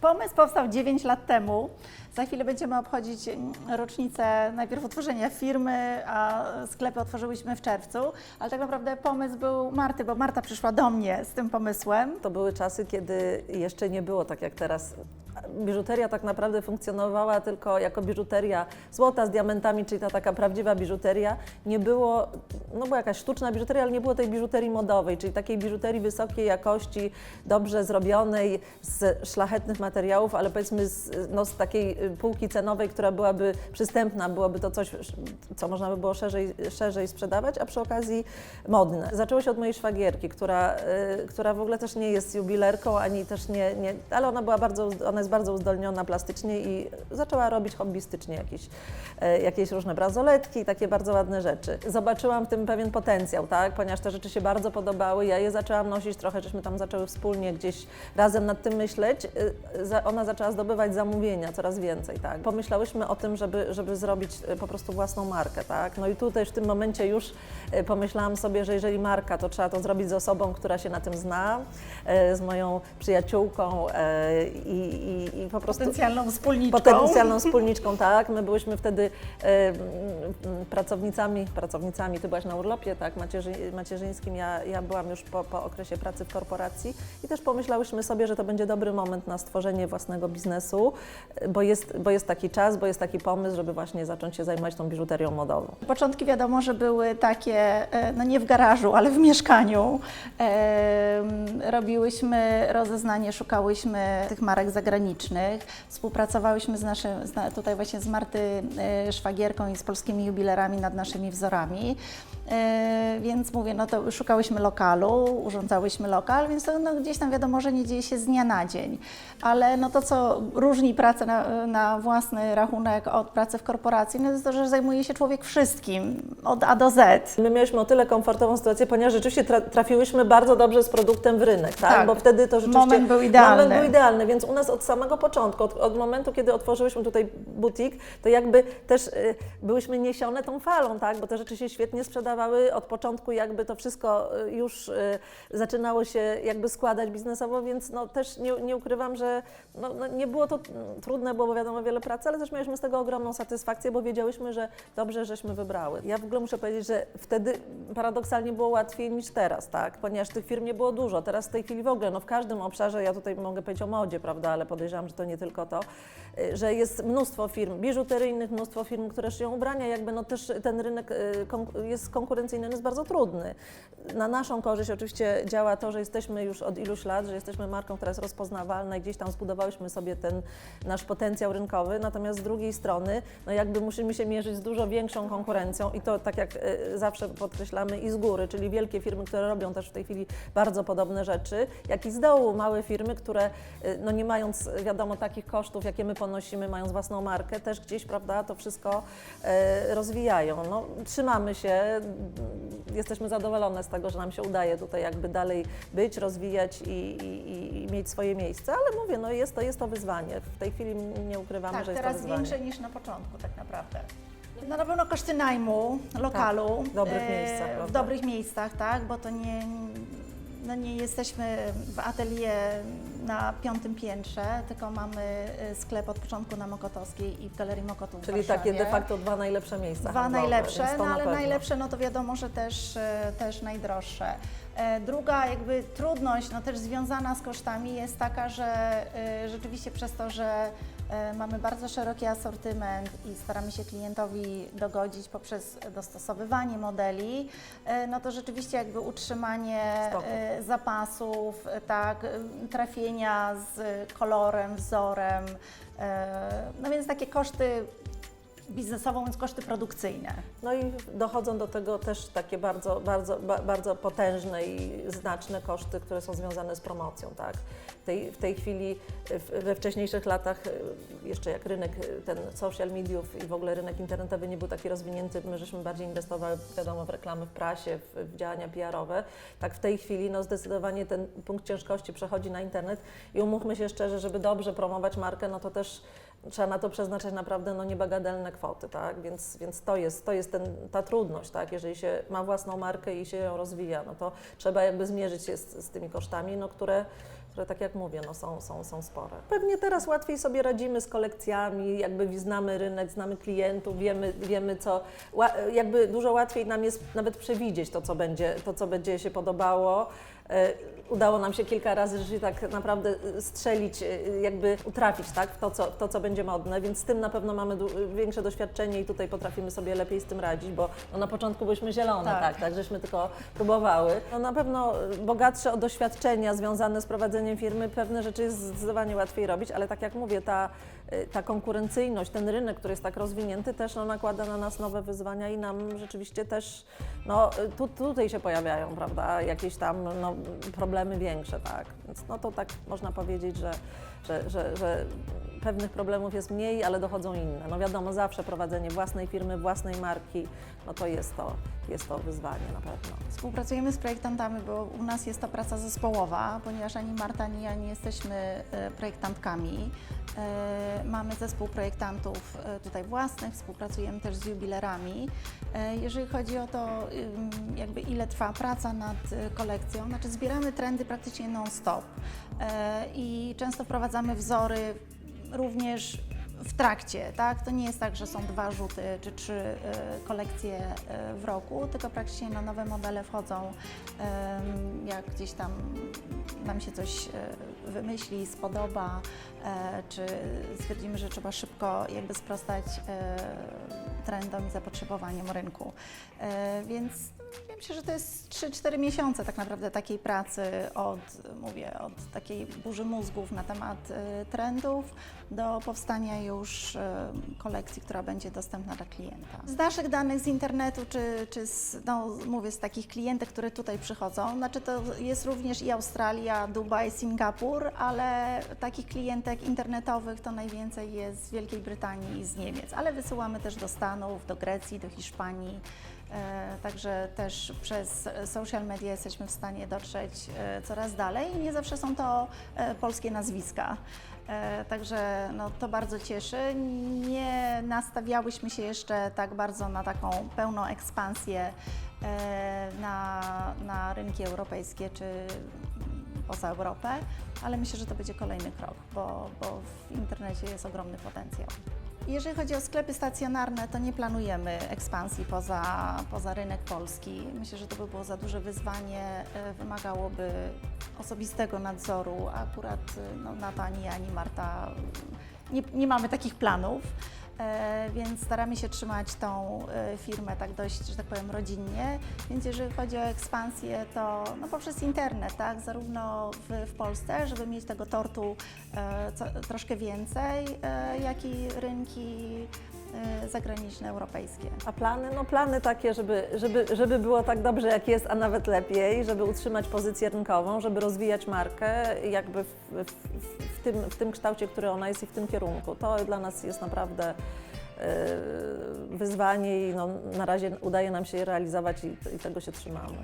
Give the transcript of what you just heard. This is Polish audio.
Pomysł powstał 9 lat temu. Za chwilę będziemy obchodzić mm, rocznicę najpierw utworzenia firmy, a sklepy otworzyłyśmy w czerwcu, ale tak naprawdę pomysł był Marty, bo Marta przyszła do mnie z tym pomysłem. To były czasy, kiedy jeszcze nie było tak jak teraz. Biżuteria tak naprawdę funkcjonowała tylko jako biżuteria złota z diamentami, czyli ta taka prawdziwa biżuteria. Nie było, no była jakaś sztuczna biżuteria, ale nie było tej biżuterii modowej, czyli takiej biżuterii wysokiej jakości, dobrze zrobionej, z szlachetnych materiałów, ale powiedzmy z, no, z takiej y, półki cenowej, która byłaby przystępna, byłoby to coś, co można by było szerzej, szerzej sprzedawać, a przy okazji modne. Zaczęło się od mojej szwagierki, która, y, która w ogóle też nie jest jubilerką, ani też nie, nie ale ona była bardzo, ona jest bardzo uzdolniona plastycznie i zaczęła robić hobbystycznie jakieś, e, jakieś różne bransoletki, takie bardzo ładne rzeczy. Zobaczyłam w tym pewien potencjał, tak, ponieważ te rzeczy się bardzo podobały, ja je zaczęłam nosić trochę, żeśmy tam zaczęły wspólnie gdzieś razem nad tym myśleć. Y, Ona zaczęła zdobywać zamówienia coraz więcej, tak. Pomyślałyśmy o tym, żeby, żeby zrobić y, po prostu własną markę, tak. No i tutaj w tym momencie już y, pomyślałam sobie, że jeżeli marka, to trzeba to zrobić z osobą, która się na tym zna, z moją przyjaciółką i, i, i po prostu Potencjalną wspólniczką. potencjalną wspólniczką, tak. My byłyśmy wtedy pracownicami, pracownicami, ty byłaś na urlopie, tak, macierzy, macierzyńskim, ja, ja byłam już po, po okresie pracy w korporacji i też pomyślałyśmy sobie, że to będzie dobry moment na stworzenie własnego biznesu, e, bo jest, bo jest taki czas, bo jest taki pomysł, żeby właśnie zacząć się zajmować tą biżuterią modową. Początki wiadomo, że były takie, e, no nie w garażu, ale w mieszkaniu. Em, Robiłyśmy rozeznanie, szukałyśmy tych marek zagranicznych, współpracowałyśmy z naszym, tutaj właśnie z Marty e, Szwagierką i z polskimi jubilerami nad naszymi wzorami. E, Więc mówię, no to szukałyśmy lokalu, urządzałyśmy lokal, więc to no, gdzieś tam wiadomo, że nie dzieje się z dnia na dzień. Ale no to, co różni pracę na, na własny rachunek od pracy w korporacji, no to jest to, że zajmuje się człowiek wszystkim, od A do Z. My mieliśmy o tyle komfortową sytuację, ponieważ rzeczywiście tra trafiłyśmy bardzo dobrze z produktem w rynek, tak? Tak. Bo wtedy to rzeczywiście... Moment był idealny. Moment był idealny, więc u nas od samego początku, od, od momentu, kiedy otworzyłyśmy tutaj butik, to jakby też y, byłyśmy niesione tą falą, tak? Bo te rzeczy się świetnie od początku jakby to wszystko y, już y, zaczynało się jakby składać biznesowo, więc no też nie, nie ukrywam, że no, no nie było to trudne, było wiadomo wiele pracy, ale też mieliśmy z tego ogromną satysfakcję, bo wiedziałyśmy, że dobrze, żeśmy wybrały. Ja w ogóle muszę powiedzieć, że wtedy paradoksalnie było łatwiej niż teraz, tak? Ponieważ tych firm nie było dużo. Teraz w tej chwili w ogóle, no w każdym obszarze, ja tutaj mogę powiedzieć o modzie, prawda, ale podejrzewam, że to nie tylko to, że jest mnóstwo firm biżuteryjnych, mnóstwo firm, które szyją ubrania, jakby no też ten rynek y, jest konkurencyjny, on jest bardzo trudny. Na naszą korzyść oczywiście działa to, że jesteśmy już od iluś lat, że jesteśmy marką, która jest rozpoznawalna i gdzieś tam zbudowałyśmy sobie ten nasz potencjał rynkowy, natomiast z drugiej strony, no jakby musimy się mierzyć z dużo większą konkurencją i to tak jak y, zawsze podkreślamy i z góry, czyli wielkie firmy, które robią też w tej chwili bardzo podobne rzeczy, jak i z dołu małe firmy, które y, no nie mając wiadomo takich kosztów, jakie my ponosimy, mając własną markę, też gdzieś, prawda, to wszystko y, rozwijają. No, trzymamy się, jesteśmy zadowolone z tego, że nam się udaje tutaj jakby dalej być, rozwijać i, i, i mieć swoje miejsce, ale mówię, no jest to, jest to wyzwanie. W tej chwili nie ukrywamy, Tak, że jest teraz to wyzwanie. większe niż na początku tak naprawdę. No na pewno koszty najmu lokalu. Tak, w dobrych e, miejscach, W dobrych miejscach, tak, bo to nie, no nie jesteśmy w atelier na piątym piętrze, tylko mamy e, sklep od początku na Mokotowskiej i w Galerii Mokotów w Czyli Warszawie. takie de facto dwa najlepsze miejsca Dwa handlowe, najlepsze, więc to no na ale pewno. najlepsze, no to wiadomo, że też, e, też najdroższe. E, Druga jakby trudność, no też związana z kosztami jest taka, że e, rzeczywiście przez to, że mamy bardzo szeroki asortyment i staramy się klientowi dogodzić poprzez dostosowywanie modeli, e, no to rzeczywiście jakby utrzymanie e, zapasów, e, tak, e, trafienia z kolorem, wzorem, e, no więc takie koszty biznesowo, więc koszty produkcyjne. No i dochodzą do tego też takie bardzo, bardzo, ba, bardzo potężne i znaczne koszty, które są związane z promocją, tak? Tej, w tej chwili, we wcześniejszych latach, y, jeszcze jak rynek y, ten social mediów i w ogóle rynek internetowy nie był taki rozwinięty, my żeśmy bardziej inwestowały, wiadomo, w reklamy w prasie, w, w działania PR-owe, tak w tej chwili, no zdecydowanie ten punkt ciężkości przechodzi na internet i umówmy się szczerze, żeby dobrze promować markę, no to też trzeba na to przeznaczać naprawdę no, niebagatelne kwoty, tak? Więc, więc to jest, to jest ten, ta trudność, tak? Jeżeli się ma własną markę i się ją rozwija, no to trzeba jakby zmierzyć się z, z tymi kosztami, no, które, które tak jak mówię, no są, są, są spore. Pewnie teraz łatwiej sobie radzimy z kolekcjami, jakby znamy rynek, znamy klientów, wiemy, wiemy co, jakby dużo łatwiej nam jest nawet przewidzieć to, co będzie, to, co będzie się podobało. E, Udało nam się kilka razy rzeczywiście tak naprawdę e, strzelić, e, jakby utrafić tak, w, to, co, w to, co będzie modne, więc z tym na pewno mamy większe doświadczenie i tutaj potrafimy sobie lepiej z tym radzić, bo no, na początku byliśmy zielone, Tak. tak, tak, żeśmy tylko próbowały. No, na pewno bogatsze o doświadczenia związane z prowadzeniem firmy, pewne rzeczy jest zdecydowanie łatwiej robić, ale tak jak mówię, ta, ta konkurencyjność, ten rynek, który jest tak rozwinięty, też no, nakłada na nas nowe wyzwania i nam rzeczywiście też no, e, tu, tutaj się pojawiają, prawda, jakieś tam no, problemy większe, tak. Więc no to tak można powiedzieć, że, że, że, że pewnych problemów jest mniej, ale dochodzą inne. No wiadomo, zawsze prowadzenie własnej firmy, własnej marki, no to jest to, jest to wyzwanie na pewno. Współpracujemy z projektantami, bo u nas jest to praca zespołowa, ponieważ ani Marta, ani ja nie jesteśmy e, projektantkami. E, Mamy zespół projektantów e, tutaj własnych, współpracujemy też z jubilerami. Jeżeli chodzi o to, jakby ile trwa praca nad kolekcją, znaczy zbieramy trendy praktycznie non-stop i często wprowadzamy wzory również w trakcie, tak? To nie jest tak, że są dwa rzuty czy trzy e, kolekcje e, w roku, tylko praktycznie no, nowe modele wchodzą, jak gdzieś tam nam się coś e, wymyśli, spodoba, czy stwierdzimy, że trzeba szybko jakby sprostać trendom i zapotrzebowaniom rynku. Więc myślę, że to jest 3-4 miesiące tak naprawdę takiej pracy od, mówię, od takiej burzy mózgów na temat e, trendów do powstania już e, kolekcji, która będzie dostępna dla klienta. Z naszych danych z internetu, czy, czy z, no, mówię, z takich klientek, które tutaj przychodzą, znaczy to jest również i Australia, Dubaj, Singapur, ale takich klientek internetowych to najwięcej jest z Wielkiej Brytanii i z Niemiec, ale wysyłamy też do Stanów, do Grecji, do Hiszpanii. E, Także też przez social media jesteśmy w stanie dotrzeć e, coraz dalej nie zawsze są to e, polskie nazwiska. Także no, to bardzo cieszy. Nie nastawiałyśmy się jeszcze tak bardzo na taką pełną ekspansję na, na rynki europejskie czy poza Europę, ale myślę, że to będzie kolejny krok, bo, bo w internecie jest ogromny potencjał. Jeżeli chodzi o sklepy stacjonarne, to nie planujemy ekspansji poza, poza rynek polski. Myślę, że to by było za duże wyzwanie, e, wymagałoby osobistego nadzoru. Akurat e, no, na to ani Marta e, nie, nie mamy takich planów. E, więc staramy się trzymać tą e, firmę tak dość, że tak powiem, rodzinnie. Więc jeżeli chodzi o ekspansję, to no, poprzez internet, tak, zarówno w, w Polsce, żeby mieć tego tortu e, co, troszkę więcej, jak i rynki zagraniczne, europejskie. A plany? No plany takie, żeby, żeby, żeby było tak dobrze jak jest, a nawet lepiej, żeby utrzymać pozycję rynkową, żeby rozwijać markę jakby w, w, w, tym, w tym kształcie, który ona jest i w tym kierunku. To dla nas jest naprawdę yy, wyzwanie i no, na razie udaje nam się je realizować i, i tego się trzymamy.